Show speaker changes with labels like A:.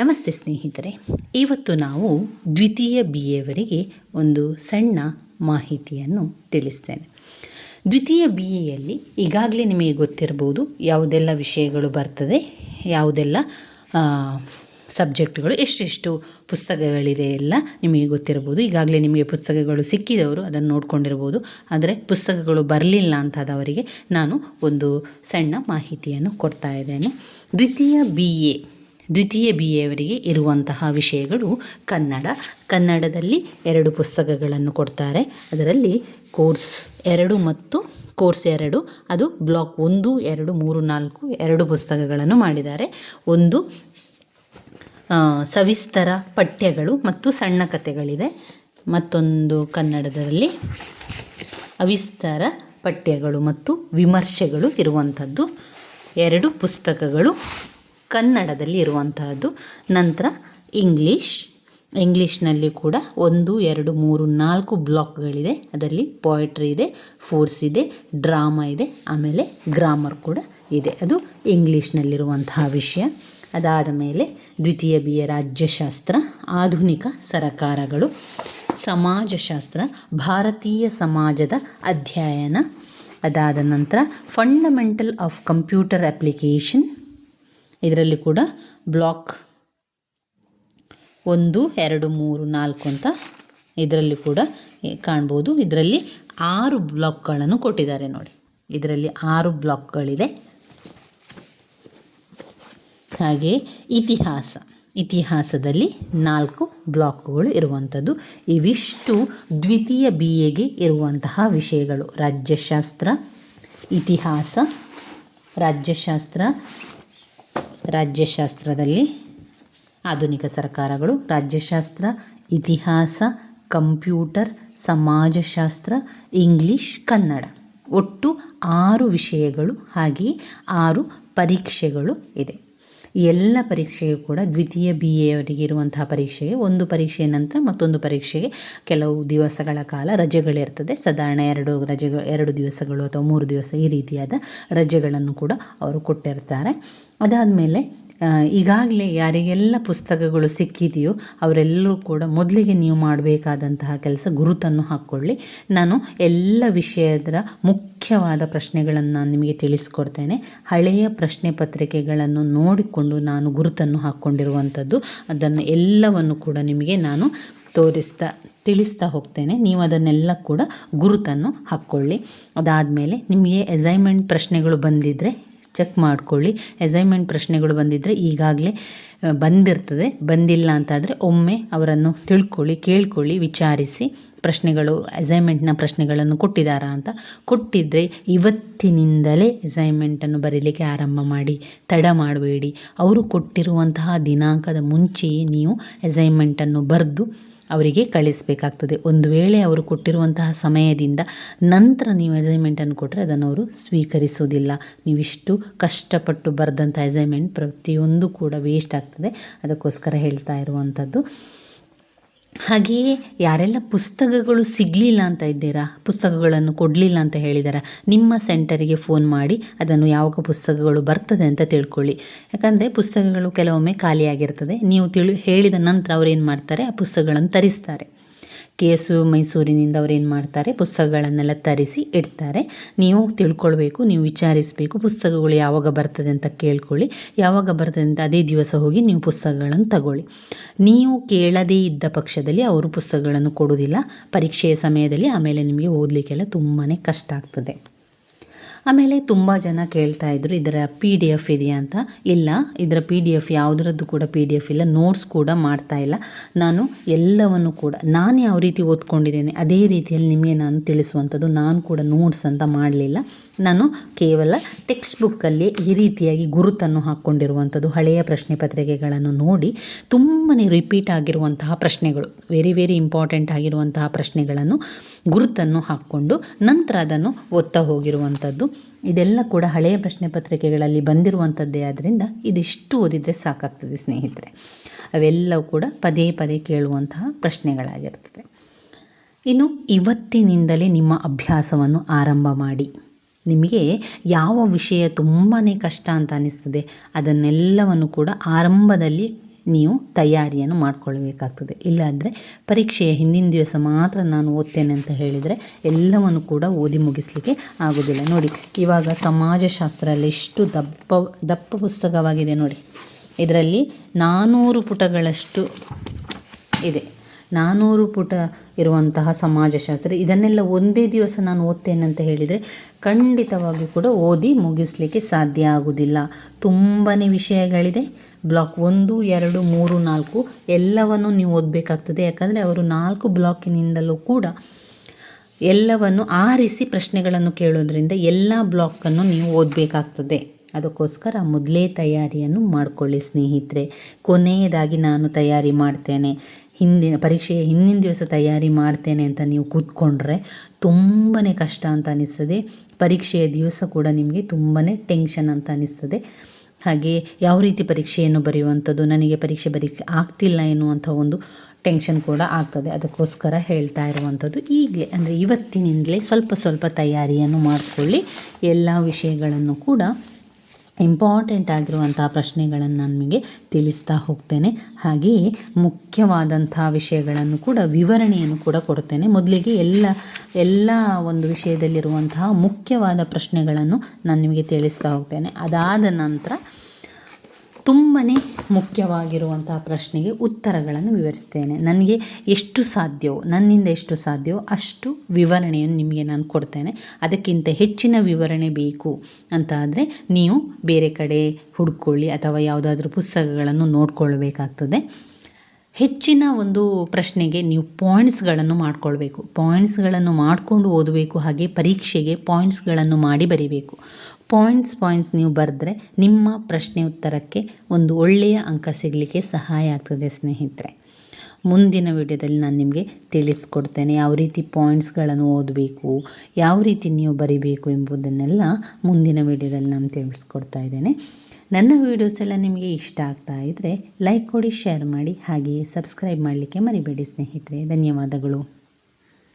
A: ನಮಸ್ತೆ ಸ್ನೇಹಿತರೆ. ಇವತ್ತು ನಾವು ದ್ವಿತೀಯ ಬಿ ಎವರಿಗೆ ಒಂದು ಸಣ್ಣ ಮಾಹಿತಿಯನ್ನು ತಿಳಿಸ್ತೇನೆ. ದ್ವಿತೀಯ ಬಿ ಎಯಲ್ಲಿ ಈಗಾಗಲೇ ನಿಮಗೆ ಗೊತ್ತಿರ್ಬೋದು ಯಾವುದೆಲ್ಲ ವಿಷಯಗಳು ಬರ್ತದೆ, ಯಾವುದೆಲ್ಲ ಸಬ್ಜೆಕ್ಟ್ಗಳು, ಎಷ್ಟೆಷ್ಟು ಪುಸ್ತಕಗಳಿದೆ ಎಲ್ಲ ನಿಮಗೆ ಗೊತ್ತಿರ್ಬೋದು ಈಗಾಗಲೇ ನಿಮಗೆ ಪುಸ್ತಕಗಳು ಸಿಕ್ಕಿದವರು ಅದನ್ನು ನೋಡ್ಕೊಂಡಿರ್ಬೋದು ಆದರೆ ಪುಸ್ತಕಗಳು ಬರಲಿಲ್ಲ ಅಂತಾದವರಿಗೆ ನಾನು ಒಂದು ಸಣ್ಣ ಮಾಹಿತಿಯನ್ನು ಕೊಡ್ತಾ ಇದ್ದೇನೆ. ದ್ವಿತೀಯ ಬಿ ಎ ದ್ವಿತೀಯ ಬಿ ಎವರಿಗೆ ಇರುವಂತಹ ವಿಷಯಗಳು ಕನ್ನಡ. ಕನ್ನಡದಲ್ಲಿ ಎರಡು ಪುಸ್ತಕಗಳನ್ನು ಕೊಡ್ತಾರೆ. ಅದರಲ್ಲಿ ಕೋರ್ಸ್ ಎರಡು ಮತ್ತು ಕೋರ್ಸ್ ಎರಡು, ಅದು ಬ್ಲಾಕ್ ಒಂದು, ಎರಡು, ಮೂರು, ನಾಲ್ಕು, ಎರಡು ಪುಸ್ತಕಗಳನ್ನು ಮಾಡಿದ್ದಾರೆ. ಒಂದು ಸವಿಸ್ತರ ಪಠ್ಯಗಳು ಮತ್ತು ಸಣ್ಣ ಕಥೆಗಳಿದೆ. ಮತ್ತೊಂದು ಕನ್ನಡದಲ್ಲಿ ಅವಿಸ್ತಾರ ಪಠ್ಯಗಳು ಮತ್ತು ವಿಮರ್ಶೆಗಳು ಇರುವಂಥದ್ದು. ಎರಡು ಪುಸ್ತಕಗಳು ಕನ್ನಡದಲ್ಲಿ ಇರುವಂತಹದ್ದು. ನಂತರ ಇಂಗ್ಲೀಷ್. ಇಂಗ್ಲೀಷ್ನಲ್ಲಿ ಕೂಡ ಒಂದು, ಎರಡು, ಮೂರು, ನಾಲ್ಕು ಬ್ಲಾಕ್ಗಳಿದೆ. ಅದರಲ್ಲಿ ಪೋಯಟ್ರಿ ಇದೆ, ಫೋರ್ಸ್ ಇದೆ, ಡ್ರಾಮಾ ಇದೆ, ಆಮೇಲೆ ಗ್ರಾಮರ್ ಕೂಡ ಇದೆ. ಅದು ಇಂಗ್ಲೀಷ್ನಲ್ಲಿರುವಂತಹ ವಿಷಯ. ಅದಾದ ಮೇಲೆ ದ್ವಿತೀಯ ಬಿ ಎ ರಾಜ್ಯಶಾಸ್ತ್ರ, ಆಧುನಿಕ ಸರಕಾರಗಳು, ಸಮಾಜಶಾಸ್ತ್ರ, ಭಾರತೀಯ ಸಮಾಜದ ಅಧ್ಯಯನ. ಅದಾದ ನಂತರ ಫಂಡಮೆಂಟಲ್ ಆಫ್ ಕಂಪ್ಯೂಟರ್ ಅಪ್ಲಿಕೇಶನ್ ಇದರಲ್ಲಿ ಕೂಡ ಬ್ಲಾಕ್ ಒಂದು, ಎರಡು, ಮೂರು, ನಾಲ್ಕು ಅಂತ ಇದರಲ್ಲಿ ಕೂಡ ಕಾಣ್ಬೋದು. ಇದರಲ್ಲಿ ಆರು ಬ್ಲಾಕ್ಗಳನ್ನು ಕೊಟ್ಟಿದ್ದಾರೆ ನೋಡಿ. ಇದರಲ್ಲಿ ಆರು ಬ್ಲಾಕ್ಗಳಿದೆ. ಹಾಗೆ ಇತಿಹಾಸ. ಇತಿಹಾಸದಲ್ಲಿ ನಾಲ್ಕು ಬ್ಲಾಕ್ಗಳು ಇರುವಂಥದ್ದು. ಇವಿಷ್ಟು ದ್ವಿತೀಯ ಬಿ ಎಗೆ ಇರುವಂತಹ ವಿಷಯಗಳು. ರಾಜ್ಯಶಾಸ್ತ್ರ, ಇತಿಹಾಸ, ರಾಜ್ಯಶಾಸ್ತ್ರ ರಾಜ್ಯಶಾಸ್ತ್ರದಲ್ಲಿ ಆಧುನಿಕ ಸರ್ಕಾರಗಳು, ರಾಜ್ಯಶಾಸ್ತ್ರ, ಇತಿಹಾಸ, ಕಂಪ್ಯೂಟರ್, ಸಮಾಜಶಾಸ್ತ್ರ, ಇಂಗ್ಲೀಷ್, ಕನ್ನಡ. ಒಟ್ಟು ಆರು ವಿಷಯಗಳು ಹಾಗೆಯೇ ಆರು ಪರೀಕ್ಷೆಗಳು ಇದೆ. ಎಲ್ಲ ಪರೀಕ್ಷೆಯು ಕೂಡ ದ್ವಿತೀಯ ಬಿ ಅವರಿಗೆ ಇರುವಂತಹ ಪರೀಕ್ಷೆಗೆ, ಒಂದು ಪರೀಕ್ಷೆಯ ನಂತರ ಮತ್ತೊಂದು ಪರೀಕ್ಷೆಗೆ ಕೆಲವು ದಿವಸಗಳ ಕಾಲ ರಜೆಗಳಿರ್ತದೆ ಸಾಧಾರಣ ಎರಡು ರಜೆಗಳು ಎರಡು ದಿವಸಗಳು ಅಥವಾ ಮೂರು ದಿವಸ ಈ ರೀತಿಯಾದ ರಜೆಗಳನ್ನು ಕೂಡ ಅವರು ಕೊಟ್ಟಿರ್ತಾರೆ. ಅದಾದಮೇಲೆ ಈಗಾಗಲೇ ಯಾರಿಗೆಲ್ಲ ಪುಸ್ತಕಗಳು ಸಿಕ್ಕಿದೆಯೋ ಅವರೆಲ್ಲರೂ ಕೂಡ ಮೊದಲಿಗೆ ನೀವು ಮಾಡಬೇಕಾದಂತಹ ಕೆಲಸ ಗುರುತನ್ನು ಹಾಕ್ಕೊಳ್ಳಿ. ನಾನು ಎಲ್ಲ ವಿಷಯದ ಮುಖ್ಯವಾದ ಪ್ರಶ್ನೆಗಳನ್ನು ನಾನು ನಿಮಗೆ ತಿಳಿಸ್ಕೊಡ್ತೇನೆ. ಹಳೆಯ ಪ್ರಶ್ನೆ ಪತ್ರಿಕೆಗಳನ್ನು ನೋಡಿಕೊಂಡು ನಾನು ಗುರುತನ್ನು ಹಾಕ್ಕೊಂಡಿರುವಂಥದ್ದು, ಅದನ್ನು ಎಲ್ಲವನ್ನು ಕೂಡ ನಿಮಗೆ ನಾನು ತೋರಿಸ್ತಾ, ತಿಳಿಸ್ತಾ ಹೋಗ್ತೇನೆ. ನೀವು ಅದನ್ನೆಲ್ಲ ಕೂಡ ಗುರುತನ್ನು ಹಾಕ್ಕೊಳ್ಳಿ. ಅದಾದಮೇಲೆ ನಿಮಗೆ ಅಸೈನ್ಮೆಂಟ್ ಪ್ರಶ್ನೆಗಳು ಬಂದಿದ್ದರೆ ಚೆಕ್ ಮಾಡ್ಕೊಳ್ಳಿ. ಅಸೈನ್ಮೆಂಟ್ ಪ್ರಶ್ನೆಗಳು ಬಂದಿದ್ದರೆ ಈಗಾಗಲೇ ಬಂದಿರ್ತದೆ. ಬಂದಿಲ್ಲ ಅಂತಾದರೆ ಒಮ್ಮೆ ಅವರನ್ನು ತಿಳ್ಕೊಳ್ಳಿ, ಕೇಳ್ಕೊಳ್ಳಿ, ವಿಚಾರಿಸಿ ಪ್ರಶ್ನೆಗಳು ಅಸೈನ್ಮೆಂಟ್ನ ಪ್ರಶ್ನೆಗಳನ್ನು ಕೊಟ್ಟಿದ್ದಾರಾ ಅಂತ. ಕೊಟ್ಟಿದ್ದರೆ ಇವತ್ತಿನಿಂದಲೇ ಅಸೈನ್ಮೆಂಟನ್ನು ಬರೀಲಿಕ್ಕೆ ಆರಂಭ ಮಾಡಿ. ತಡ ಮಾಡಬೇಡಿ. ಅವರು ಕೊಟ್ಟಿರುವಂತಹ ದಿನಾಂಕದ ಮುಂಚೆಯೇ ನೀವು ಅಸೈನ್ಮೆಂಟನ್ನು ಬರೆದು ಅವರಿಗೆ ಕಳಿಸಬೇಕಾಗ್ತದೆ. ಒಂದು ವೇಳೆ ಅವರು ಕೊಟ್ಟಿರುವಂತಹ ಸಮಯದಿಂದ ನಂತರ ನೀವು ಅಸೈನ್ಮೆಂಟನ್ನು ಕೊಟ್ಟರೆ ಅದನ್ನು ಅವರು ಸ್ವೀಕರಿಸೋದಿಲ್ಲ ನೀವಿಷ್ಟು ಕಷ್ಟಪಟ್ಟು ಬರೆದಂಥ ಅಸೈನ್ಮೆಂಟ್ ಪ್ರತಿಯೊಂದು ಕೂಡ ವೇಸ್ಟ್ ಆಗ್ತದೆ. ಅದಕ್ಕೋಸ್ಕರ ಹೇಳ್ತಾ ಇರುವಂಥದ್ದು. ಹಾಗೆಯೇ ಯಾರೆಲ್ಲ ಪುಸ್ತಕಗಳು ಸಿಗಲಿಲ್ಲ ಅಂತ ಇದ್ದೀರಾ? ಪುಸ್ತಕಗಳನ್ನು ಕೊಡಲಿಲ್ಲ ಅಂತ ಹೇಳಿದಾರ? ನಿಮ್ಮ ಸೆಂಟರಿಗೆ ಫೋನ್ ಮಾಡಿ ಅದನ್ನು ಯಾವಾಗ ಪುಸ್ತಕಗಳು ಬರ್ತದೆ ಅಂತ ತಿಳ್ಕೊಳ್ಳಿ. ಯಾಕಂದರೆ ಪುಸ್ತಕಗಳು ಕೆಲವೊಮ್ಮೆ ಖಾಲಿಯಾಗಿರ್ತದೆ. ನೀವು ತಿಳಿ, ಹೇಳಿದ ನಂತರ ಅವ್ರು ಏನು ಮಾಡ್ತಾರೆ? ಆ ಪುಸ್ತಕಗಳನ್ನು ತರಿಸ್ತಾರೆ. ಕೆ ಎಸ್ ಯು ಮೈಸೂರಿನಿಂದ ಅವ್ರು ಏನು ಮಾಡ್ತಾರೆ, ಪುಸ್ತಕಗಳನ್ನೆಲ್ಲ ತರಿಸಿ ಇಡ್ತಾರೆ. ನೀವು ತಿಳ್ಕೊಳ್ಬೇಕು, ನೀವು ವಿಚಾರಿಸಬೇಕು, ಪುಸ್ತಕಗಳು ಯಾವಾಗ ಬರ್ತದೆ ಅಂತ ಕೇಳ್ಕೊಳ್ಳಿ. ಯಾವಾಗ ಬರ್ತದೆ ಅಂತ ಅದೇ ದಿವಸ ಹೋಗಿ ನೀವು ಪುಸ್ತಕಗಳನ್ನು ತಗೊಳ್ಳಿ. ನೀವು ಕೇಳದೇ ಇದ್ದ ಪಕ್ಷದಲ್ಲಿ ಅವರು ಪುಸ್ತಕಗಳನ್ನು ಕೊಡೋದಿಲ್ಲ ಪರೀಕ್ಷೆಯ ಸಮಯದಲ್ಲಿ ಆಮೇಲೆ ನಿಮಗೆ ಓದಲಿಕ್ಕೆಲ್ಲ ತುಂಬಾ ಕಷ್ಟ ಆಗ್ತದೆ. ಆಮೇಲೆ ತುಂಬ ಜನ ಕೇಳ್ತಾ ಇದ್ರು, ಇದರ ಪಿ ಡಿ ಎಫ್ ಇದೆಯಾ ಅಂತ. ಇಲ್ಲ, ಇದರ ಪಿ ಡಿ ಎಫ್ ಯಾವುದರದ್ದು ಕೂಡ ಪಿ ಡಿ ಎಫ್ ಇಲ್ಲ ನೋಟ್ಸ್ ಕೂಡ ಮಾಡ್ತಾ ಇಲ್ಲ. ನಾನು ಎಲ್ಲವನ್ನು ಕೂಡ, ನಾನು ಯಾವ ರೀತಿ ಓದ್ಕೊಂಡಿದ್ದೇನೆ, ಅದೇ ರೀತಿಯಲ್ಲಿ ನಿಮಗೆ ನಾನು ತಿಳಿಸುವಂಥದ್ದು, ನಾನು ಕೂಡ ನೋಟ್ಸ್ ಅಂತ ಮಾಡಲಿಲ್ಲ. ನಾನು ಕೇವಲ ಟೆಕ್ಸ್ಟ್ ಬುಕ್ಕಲ್ಲಿ ಈ ರೀತಿಯಾಗಿ ಗುರುತನ್ನು ಹಾಕ್ಕೊಂಡಿರುವಂಥದ್ದು, ಹಳೆಯ ಪ್ರಶ್ನೆ ಪತ್ರಿಕೆಗಳನ್ನು ನೋಡಿ ತುಂಬಾ ರಿಪೀಟ್ ಆಗಿರುವಂತಹ ಪ್ರಶ್ನೆಗಳು ವೆರಿ ವೆರಿ ಇಂಪಾರ್ಟೆಂಟ್ ಆಗಿರುವಂತಹ ಪ್ರಶ್ನೆಗಳನ್ನು ಗುರುತನ್ನು ಹಾಕ್ಕೊಂಡು ನಂತರ ಅದನ್ನು ಓದ್ತಾ ಹೋಗಿರುವಂಥದ್ದು. ಇದೆಲ್ಲ ಕೂಡ ಹಳೆಯ ಪ್ರಶ್ನೆ ಪತ್ರಿಕೆಗಳಲ್ಲಿ ಬಂದಿರುವಂಥದ್ದೇ ಆದ್ದರಿಂದ ಇದಿಷ್ಟು ಓದಿದರೆ ಸಾಕಾಗ್ತದೆ ಸ್ನೇಹಿತರೆ. ಅವೆಲ್ಲವೂ ಕೂಡ ಪದೇ ಪದೇ ಕೇಳುವಂತಹ ಪ್ರಶ್ನೆಗಳಾಗಿರ್ತದೆ. ಇನ್ನು ಇವತ್ತಿನಿಂದಲೇ ನಿಮ್ಮ ಅಭ್ಯಾಸವನ್ನು ಆರಂಭ ಮಾಡಿ. ನಿಮಗೆ ಯಾವ ವಿಷಯ ತುಂಬಾ ಕಷ್ಟ ಅಂತ ಅನ್ನಿಸ್ತದೆ ಅದನ್ನೆಲ್ಲವನ್ನು ಕೂಡ ಆರಂಭದಲ್ಲಿ ನೀವು ತಯಾರಿಯನ್ನು ಮಾಡ್ಕೊಳ್ಬೇಕಾಗ್ತದೆ. ಇಲ್ಲಾಂದರೆ ಪರೀಕ್ಷೆಯ ಹಿಂದಿನ ದಿವಸ ಮಾತ್ರ ನಾನು ಓದ್ತೇನೆ ಅಂತ ಹೇಳಿದರೆ ಎಲ್ಲವನ್ನು ಕೂಡ ಓದಿ ಮುಗಿಸ್ಲಿಕ್ಕೆ ಆಗೋದಿಲ್ಲ. ನೋಡಿ, ಇವಾಗ ಸಮಾಜಶಾಸ್ತ್ರ ಎಷ್ಟು ದಪ್ಪ ದಪ್ಪ ಪುಸ್ತಕವಾಗಿದೆ ನೋಡಿ. ಇದರಲ್ಲಿ ನಾನ್ನೂರು ಪುಟಗಳಷ್ಟು ಇದೆ. ನಾನ್ನೂರು ಪುಟ ಇರುವಂತಹ ಸಮಾಜಶಾಸ್ತ್ರ. ಇದನ್ನೆಲ್ಲ ಒಂದೇ ದಿವಸ ನಾನು ಓದ್ತೇನೆ ಅಂತ ಹೇಳಿದರೆ ಖಂಡಿತವಾಗಿಯೂ ಕೂಡ ಓದಿ ಮುಗಿಸ್ಲಿಕ್ಕೆ ಸಾಧ್ಯ ಆಗುವುದಿಲ್ಲ ತುಂಬಾ ವಿಷಯಗಳಿದೆ. ಬ್ಲಾಕ್ ಒಂದು, ಎರಡು, ಮೂರು, ನಾಲ್ಕು ಎಲ್ಲವನ್ನು ನೀವು ಓದಬೇಕಾಗ್ತದೆ. ಯಾಕಂದರೆ ಅವರು ನಾಲ್ಕು ಬ್ಲಾಕಿನಿಂದಲೂ ಕೂಡ ಎಲ್ಲವನ್ನು ಆರಿಸಿ ಪ್ರಶ್ನೆಗಳನ್ನು ಕೇಳೋದ್ರಿಂದ ಎಲ್ಲ ಬ್ಲಾಕನ್ನು ನೀವು ಓದಬೇಕಾಗ್ತದೆ. ಅದಕ್ಕೋಸ್ಕರ ಮೊದಲೇ ತಯಾರಿಯನ್ನು ಮಾಡಿಕೊಳ್ಳಿ, ಸ್ನೇಹಿತರೆ. ಕೊನೆಯದಾಗಿ ನಾನು ತಯಾರಿ ಮಾಡ್ತೇನೆ. ಹಿಂದಿನ ಪರೀಕ್ಷೆಯ ಹಿಂದಿನ ದಿವಸ ತಯಾರಿ ಮಾಡ್ತೇನೆ ಅಂತ ನೀವು ಕೂತ್ಕೊಂಡ್ರೆ ತುಂಬಾ ಕಷ್ಟ ಅಂತ ಅನಿಸ್ತದೆ. ಪರೀಕ್ಷೆಯ ದಿವಸ ಕೂಡ ನಿಮಗೆ ತುಂಬಾ ಟೆನ್ಷನ್ ಅಂತ ಅನಿಸ್ತದೆ. ಹಾಗೆ ಯಾವ ರೀತಿ ಪರೀಕ್ಷೆಯನ್ನು ಬರೆಯುವಂಥದ್ದು, ನನಗೆ ಪರೀಕ್ಷೆ ಬರೀಕ್ಕೆ ಆಗ್ತಿಲ್ಲ ಎನ್ನುವಂಥ ಒಂದು ಟೆನ್ಷನ್ ಕೂಡ ಆಗ್ತದೆ. ಅದಕ್ಕೋಸ್ಕರ ಹೇಳ್ತಾ ಇರುವಂಥದ್ದು ಈಗಲೇ ಅಂದರೆ ಇವತ್ತಿನಿಂದಲೇ ಸ್ವಲ್ಪ ಸ್ವಲ್ಪ ತಯಾರಿಯನ್ನು ಮಾಡಿಕೊಳ್ಳಿ. ಎಲ್ಲ ವಿಷಯಗಳನ್ನು ಕೂಡ ಇಂಪಾರ್ಟೆಂಟ್ ಆಗಿರುವಂತಹ ಪ್ರಶ್ನೆಗಳನ್ನು ನಾನು ನಿಮಗೆ ತಿಳಿಸ್ತಾ ಹೋಗ್ತೇನೆ. ಹಾಗೆಯೇ ಮುಖ್ಯವಾದಂತಹ ವಿಷಯಗಳನ್ನು ಕೂಡ, ವಿವರಣೆಯನ್ನು ಕೂಡ ಕೊಡ್ತೇನೆ. ಮೊದಲಿಗೆ ಎಲ್ಲ ಎಲ್ಲ ಒಂದು ವಿಷಯದಲ್ಲಿರುವಂತಹ ಮುಖ್ಯವಾದ ಪ್ರಶ್ನೆಗಳನ್ನು ನಾನು ನಿಮಗೆ ತಿಳಿಸ್ತಾ ಹೋಗ್ತೇನೆ. ಅದಾದ ನಂತರ ತುಂಬಾ ಮುಖ್ಯವಾಗಿರುವಂತಹ ಪ್ರಶ್ನೆಗೆ ಉತ್ತರಗಳನ್ನು ವಿವರಿಸ್ತೇನೆ. ನನಗೆ ಎಷ್ಟು ಸಾಧ್ಯವೋ, ನನ್ನಿಂದ ಎಷ್ಟು ಸಾಧ್ಯವೋ ಅಷ್ಟು ವಿವರಣೆಯನ್ನು ನಿಮಗೆ ನಾನು ಕೊಡ್ತೇನೆ. ಅದಕ್ಕಿಂತ ಹೆಚ್ಚಿನ ವಿವರಣೆ ಬೇಕು ಅಂತ ಆದರೆ ನೀವು ಬೇರೆ ಕಡೆ ಹುಡ್ಕೊಳ್ಳಿ ಅಥವಾ ಯಾವುದಾದ್ರೂ ಪುಸ್ತಕಗಳನ್ನು ನೋಡ್ಕೊಳ್ಬೇಕಾಗ್ತದೆ. ಹೆಚ್ಚಿನ ಒಂದು ಪ್ರಶ್ನೆಗೆ ನೀವು ಪಾಯಿಂಟ್ಸ್ಗಳನ್ನು ಮಾಡ್ಕೊಳ್ಬೇಕು. ಪಾಯಿಂಟ್ಸ್ಗಳನ್ನು ಮಾಡಿಕೊಂಡು ಓದಬೇಕು ಹಾಗೆ ಪರೀಕ್ಷೆಗೆ ಪಾಯಿಂಟ್ಸ್ಗಳನ್ನು ಮಾಡಿ ಬರೀಬೇಕು. ಪಾಯಿಂಟ್ಸ್ ಪಾಯಿಂಟ್ಸ್ ನೀವು ಬರೆದ್ರೆ ನಿಮ್ಮ ಪ್ರಶ್ನೆ ಉತ್ತರಕ್ಕೆ ಒಂದು ಒಳ್ಳೆಯ ಅಂಕ ಸಿಗಲಿಕ್ಕೆ ಸಹಾಯ ಆಗ್ತದೆ, ಸ್ನೇಹಿತರೆ. ಮುಂದಿನ ವಿಡಿಯೋದಲ್ಲಿ ನಾನು ನಿಮಗೆ ತಿಳಿಸ್ಕೊಡ್ತೇನೆ ಯಾವ ರೀತಿ ಪಾಯಿಂಟ್ಸ್ಗಳನ್ನು ಓದಬೇಕು, ಯಾವ ರೀತಿ ನೀವು ಬರಿಬೇಕು ಎಂಬುದನ್ನೆಲ್ಲ ಮುಂದಿನ ವಿಡಿಯೋದಲ್ಲಿ ನಾನು ತಿಳಿಸ್ಕೊಡ್ತಾ ಇದ್ದೇನೆ. ನನ್ನ ವೀಡಿಯೋಸ್ ಎಲ್ಲ ನಿಮಗೆ ಇಷ್ಟ ಆಗ್ತಾ ಇದ್ದರೆ ಲೈಕ್ ಕೊಡಿ ಶೇರ್ ಮಾಡಿ, ಹಾಗೆಯೇ ಸಬ್ಸ್ಕ್ರೈಬ್ ಮಾಡಲಿಕ್ಕೆ ಮರಿಬೇಡಿ, ಸ್ನೇಹಿತರೆ. ಧನ್ಯವಾದಗಳು.